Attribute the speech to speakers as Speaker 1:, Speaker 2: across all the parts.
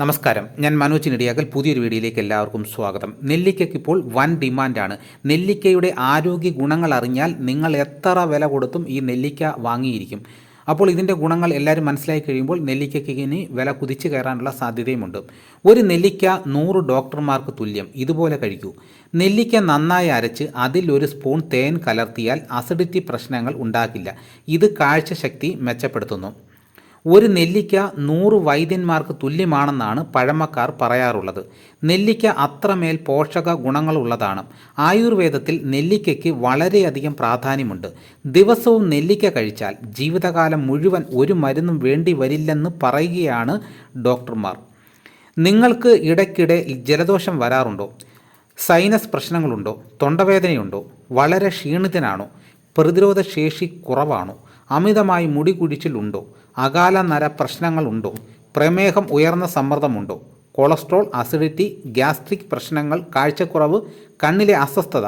Speaker 1: നമസ്കാരം. ഞാൻ മനോജ് നെടിയാകൽ പുതിയൊരു വീഡിയോയിലേക്ക് എല്ലാവർക്കും സ്വാഗതം. നെല്ലിക്കയ്ക്ക് ഇപ്പോൾ വൻ ഡിമാൻഡാണ്. നെല്ലിക്കയുടെ ആരോഗ്യ ഗുണങ്ങൾ അറിഞ്ഞാൽ നിങ്ങൾ എത്ര വില കൊടുത്തും ഈ നെല്ലിക്ക വാങ്ങിയിരിക്കും. അപ്പോൾ ഇതിന്റെ ഗുണങ്ങൾ എല്ലാവരും മനസ്സിലാക്കി കഴിയുമ്പോൾ നെല്ലിക്കയ്ക്ക് ഇനി വില കുതിച്ചു കയറാനുള്ള സാധ്യതയുമുണ്ട്. ഒരു നെല്ലിക്ക നൂറ് ഡോക്ടർമാർക്ക് തുല്യം. ഇതുപോലെ കഴിക്കൂ. നെല്ലിക്ക നന്നായി അരച്ച് അതിൽ ഒരു സ്പൂൺ തേൻ കലർത്തിയാൽ അസിഡിറ്റി പ്രശ്നങ്ങൾ ഉണ്ടാക്കില്ല ഇത് കാഴ്ചശക്തി മെച്ചപ്പെടുത്തുന്നു. ഒരു നെല്ലിക്ക നൂറ് വൈദ്യന്മാർക്ക് തുല്യമാണെന്നാണ് പഴമക്കാർ പറയാറുള്ളത്. നെല്ലിക്ക അത്രമേൽ പോഷക ഗുണങ്ങളുള്ളതാണ് ആയുർവേദത്തിൽ നെല്ലിക്കയ്ക്ക് വളരെയധികം പ്രാധാന്യമുണ്ട്. ദിവസവും നെല്ലിക്ക കഴിച്ചാൽ ജീവിതകാലം മുഴുവൻ ഒരു മരുന്നും വേണ്ടി വരില്ലെന്ന് പറയുകയാണ് ഡോക്ടർമാർ. നിങ്ങൾക്ക് ഇടയ്ക്കിടെ ജലദോഷം വരാറുണ്ടോ? സൈനസ് പ്രശ്നങ്ങളുണ്ടോ? തൊണ്ടവേദനയുണ്ടോ? വളരെ ക്ഷീണിതനാണോ? പ്രതിരോധശേഷി കുറവാണോ? അമിതമായി മുടി കുഴിച്ചിലുണ്ടോ അകാല നര പ്രശ്നങ്ങളുണ്ടോ പ്രമേഹം ഉയർന്ന സമ്മർദ്ദമുണ്ടോ കൊളസ്ട്രോൾ അസിഡിറ്റി ഗ്യാസ്ട്രിക് പ്രശ്നങ്ങൾ കാഴ്ചക്കുറവ് കണ്ണിലെ അസ്വസ്ഥത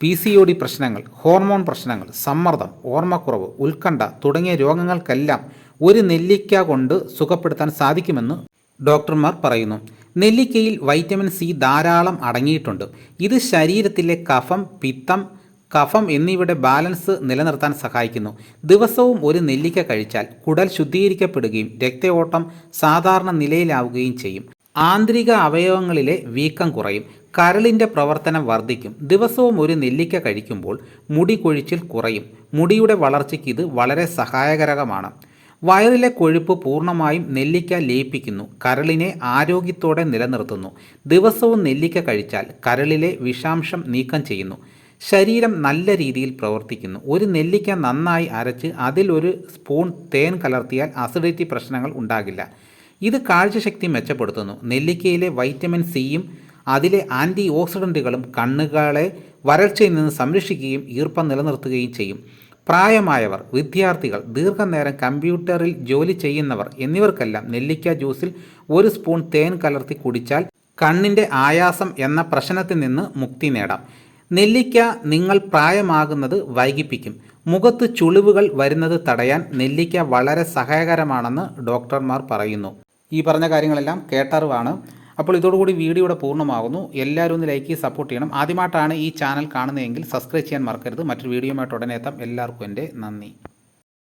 Speaker 1: പി സി ഒ ഡി പ്രശ്നങ്ങൾ ഹോർമോൺ പ്രശ്നങ്ങൾ സമ്മർദ്ദം ഓർമ്മക്കുറവ് ഉത്കണ്ഠ തുടങ്ങിയ രോഗങ്ങൾക്കെല്ലാം ഒരു നെല്ലിക്ക കൊണ്ട് സുഖപ്പെടുത്താൻ സാധിക്കുമെന്ന് ഡോക്ടർമാർ പറയുന്നു. നെല്ലിക്കയിൽ വൈറ്റമിൻ സി ധാരാളം അടങ്ങിയിട്ടുണ്ട്. ഇത് ശരീരത്തിലെ കഫം പിത്തം കഫം എന്നിവയുടെ ബാലൻസ് നിലനിർത്താൻ സഹായിക്കുന്നു. ദിവസവും ഒരു നെല്ലിക്ക കഴിച്ചാൽ കുടൽ ശുദ്ധീകരിക്കപ്പെടുകയും രക്തയോട്ടം സാധാരണ നിലയിലാവുകയും ചെയ്യും. ആന്തരിക അവയവങ്ങളിലെ വീക്കം കുറയും. കരളിന്റെ പ്രവർത്തനം വർദ്ധിക്കും. ദിവസവും ഒരു നെല്ലിക്ക കഴിക്കുമ്പോൾ മുടി കൊഴിച്ചിൽ കുറയും. മുടിയുടെ വളർച്ചയ്ക്ക് ഇത് വളരെ സഹായകരമാണ് വയറിലെ കൊഴുപ്പ് പൂർണമായും നെല്ലിക്ക ലയിപ്പിക്കുന്നു. കരളിനെ ആരോഗ്യത്തോടെ നിലനിർത്തുന്നു. ദിവസവും നെല്ലിക്ക കഴിച്ചാൽ കരളിലെ വിഷാംശം നീക്കം ചെയ്യുന്നു. ശരീരം നല്ല രീതിയിൽ പ്രവർത്തിക്കുന്നു. ഒരു നെല്ലിക്ക നന്നായി അരച്ച് അതിലൊരു സ്പൂൺ തേൻ കലർത്തിയാൽ അസിഡിറ്റി പ്രശ്നങ്ങൾ ഉണ്ടാകില്ല. ഇത് കാഴ്ചശക്തി മെച്ചപ്പെടുത്തുന്നു. നെല്ലിക്കയിലെ വൈറ്റമിൻ സിയും അതിലെ ആന്റി ഓക്സിഡന്റുകളും കണ്ണുകളെ വരൾച്ചയിൽ നിന്ന് സംരക്ഷിക്കുകയും ഈർപ്പം നിലനിർത്തുകയും ചെയ്യും. പ്രായമായവർ വിദ്യാർത്ഥികൾ ദീർഘനേരം കമ്പ്യൂട്ടറിൽ ജോലി ചെയ്യുന്നവർ എന്നിവർക്കെല്ലാം നെല്ലിക്ക ജ്യൂസിൽ ഒരു സ്പൂൺ തേൻ കലർത്തി കുടിച്ചാൽ കണ്ണിന്റെ ആയാസം എന്ന പ്രശ്നത്തിൽ നിന്ന് മുക്തി നേടാം. നെല്ലിക്ക നിങ്ങൾ പ്രായമാകുന്നത് വൈകിപ്പിക്കും. മുഖത്ത് ചുളിവുകൾ വരുന്നത് തടയാൻ നെല്ലിക്ക വളരെ സഹായകരമാണെന്ന് ഡോക്ടർമാർ പറയുന്നു. ഈ പറഞ്ഞ കാര്യങ്ങളെല്ലാം കേട്ടറിവാണ്. അപ്പോൾ ഇതോടുകൂടി വീഡിയോ ഇവിടെ പൂർണമാകുന്നു. എല്ലാവരും ഒന്ന് ലൈക്ക് സപ്പോർട്ട് ചെയ്യണം. ആദ്യമായിട്ടാണ് ഈ ചാനൽ കാണുന്നതെങ്കിൽ സബ്സ്ക്രൈബ് ചെയ്യാൻ മറക്കരുത്. മറ്റൊരു വീഡിയോയുമായിട്ട് ഉടനെ എത്താം. എല്ലാവർക്കും എന്റെ നന്ദി.